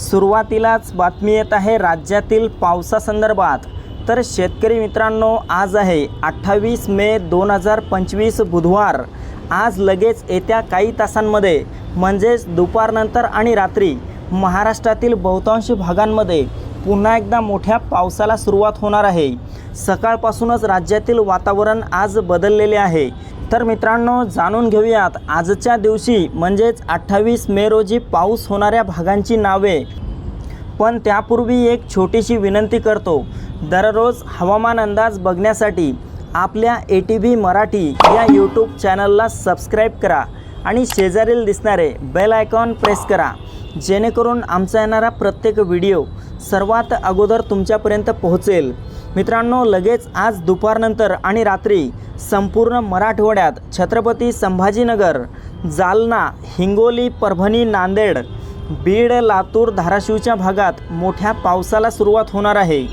सुरुवातीलाच बातमी येत आहे राज्यातील पावसासंदर्भात. तर शेतकरी मित्रांनो आज आहे अठ्ठावीस मे दोन हजार पंचवीस बुधवार. आज लगेच येत्या काही तासांमध्ये म्हणजेच दुपारनंतर आणि रात्री महाराष्ट्रातील बहुतांश भागांमध्ये पुन्हा एकदा मोठ्या पावसाला सुरुवात होणार आहे. सकाळपासूनच राज्यातील वातावरण आज बदललेले आहे. तर मित्रांनो जाणून घेऊयात. आजच्या दिवशी म्हणजेच अठ्ठावीस मे रोजी पाऊस होणाऱ्या भागांची नावे. पण त्यापूर्वी एक छोटीशी विनंती करतो. दररोज हवामान अंदाज बघण्यासाठी आपल्या ए टी व्ही मराठी या यूट्यूब चॅनलला सबस्क्राईब करा आणि शेजारील दिसणारे बेल आयकॉन प्रेस करा. जेणेकरून आमचा येणारा प्रत्येक व्हिडिओ सर्वात अगोदर तुमच्यापर्यंत पोहोचेल. मित्रांनो लगेच आज दुपारनंतर आणि रात्री संपूर्ण मराठवाड्यात छत्रपती संभाजीनगर जालना हिंगोली परभणी नांदेड बीड लातूर धाराशिवच्या भागात मोठ्या पावसाला सुरुवात होणार आहे.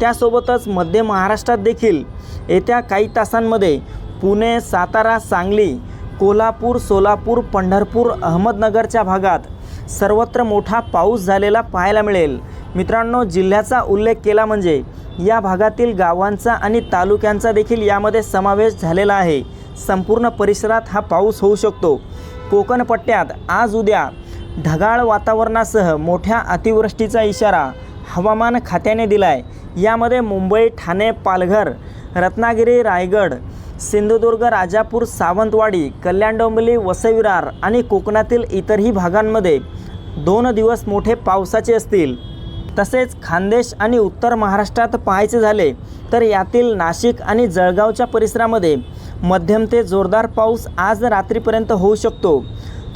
त्यासोबतच मध्य महाराष्ट्रात देखील येत्या काही तासांमध्ये पुणे सातारा सांगली कोल्हापूर सोलापूर पंढरपूर अहमदनगरच्या भागात सर्वत्र मोठा पाऊस झालेला पाहायला मिळेल. मित्रांनो जिल्ह्याचा उल्लेख केला म्हणजे या भागातील गावांचा आणि तालुक्यांचा देखील यामध्ये समावेश झालेला आहे. संपूर्ण परिसरात हा पाऊस होऊ शकतो. कोकण पट्ट्यात आज उद्या ढगाळ वातावरणासह मोठ्या अतिवृष्टीचा इशारा हवामान खात्याने दिला आहे यामध्ये मुंबई ठाणे पालघर रत्नागिरी रायगड सिंधुदुर्ग राजापूर सावंतवाडी कल्याण डोंबिवली वसविरार आणि कोकणातील इतरही भागांमध्ये दोन दिवस मोठे पावसाचे असतील. तसेच खानदेश आणि उत्तर महाराष्ट्रात पाहायचे झाले तर यातील नाशिक आणि जळगावच्या परिसरामध्ये मध्यम ते जोरदार पाऊस आज रात्रीपर्यंत होऊ शकतो.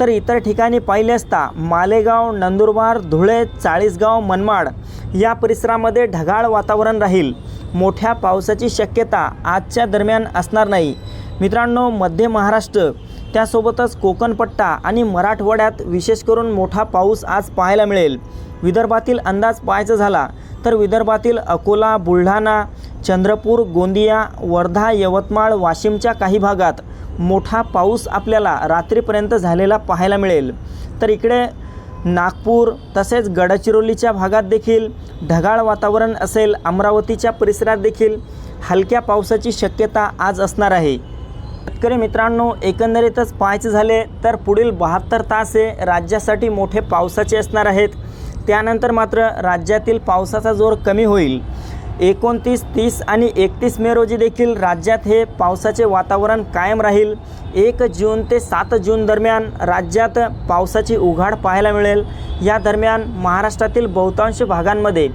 तर इतर ठिकाणी पाहिले असता मालेगाव नंदुरबार धुळे चाळीसगाव मनमाड या परिसरामध्ये ढगाळ वातावरण राहील. मोठ्या पावसाची शक्यता आजच्या दरम्यान असणार नाही. मित्रांनो मध्य महाराष्ट्र त्यासोबतच कोकणपट्टा आणि मराठवाड्यात विशेष करून मोठा पाऊस आज पाहायला मिळेल. विदर्भातील अंदाज पाहायचा झाला तर विदर्भातील अकोला बुलढाणा चंद्रपूर गोंदिया वर्धा यवतमाळ वाशिमच्या काही भागात मोठा पाऊस आपल्याला रात्रीपर्यंत झालेला पाहायला मिळेल. तर इकडे नागपूर तसेच गडचिरोलीच्या भागात देखील ढगाळ वातावरण असेल अमरावतीच्या परिसरात देखील हलक्या पावसाची शक्यता आज असणार आहे. शेतकरी मित्रांनो एकंदरीतच पाहायचे झाले तर पुढील बहात्तर तास हे राज्यासाठी मोठे पावसाचे असणार आहेत. त्यानंतर मात्र राज्यातील पावसाचा जोर कमी होईल. एकोणतीस तीस आणि एकतीस मे रोजी देखील राज्यात हे पावसाचे वातावरण कायम राहील. एक जून ते सात जून दरम्यान राज्यात पावसाची उघाड पाहायला मिळेल. या दरम्यान महाराष्ट्रातील बहुतांश भागांमध्ये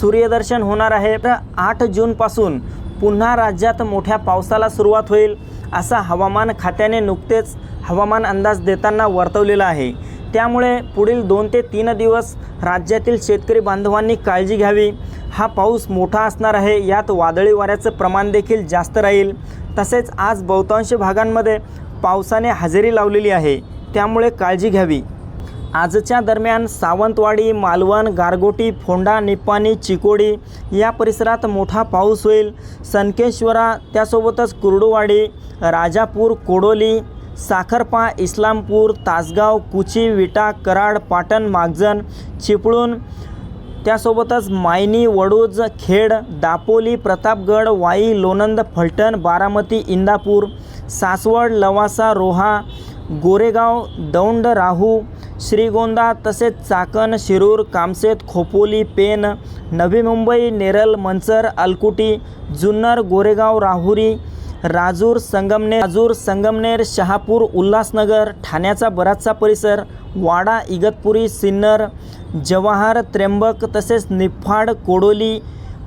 सूर्यदर्शन होणार आहे. तर आठ जूनपासून पुन्हा राज्यात मोठ्या पावसाला सुरुवात होईल. असा हवामान खात्याने नुकतेच हवामान अंदाज देताना वर्तवलेला आहे. त्यामुळे पुढील दोन ते तीन दिवस राज्यातील शेतकरी बांधवांनी काळजी घ्यावी. हा पाऊस मोठा असणार आहे यात वादळी वाऱ्याचं प्रमाण देखील जास्त राहील. तसेच आज बहुतांश भागांमध्ये पावसाने हजेरी लावलेली आहे. त्यामुळे काळजी घ्यावी. आजच्या दरम्यान सावंतवाडी मालवण गारगोटी फोंडा निप्पाणी चिकोडी या परिसरात मोठा पाऊस होईल. संकेश्वरा त्यासोबतच कुर्डुवाडी राजापूर कोडोली साखरपा इस्लामपूर तासगाव कुची विटा कराड पाटण मागजन चिपळूण त्यासोबतच मायनी वडूज खेड दापोली प्रतापगड वाई लोणंद फलटण बारामती इंदापूर सासवड लवासा रोहा गोरेगाव दौंड राहू श्रीगोंदा तसेच चाकण शिरूर कामसेत खोपोली पेन नवी मुंबई नेरल मंचर अलकुटी जुन्नर गोरेगाव राहुरी राजूर संगमनेर राजूर संगमनेर शहापूर उल्हासनगर ठाण्याचा बराचसा परिसर वाडा इगतपुरी सिन्नर जवाहर त्र्यंबक तसेच निफाड कोडोली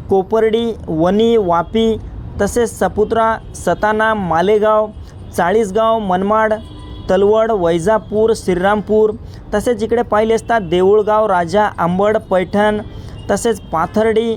कोपर्डी वणी वापी तसेच सपुत्रा सताना मालेगाव चाळीसगाव मनमाड तलवड वैजापूर श्रीरामपूर तसेच इकडे पाहिले असता देऊळगाव राजा आंबड पैठण तसेच पाथर्डी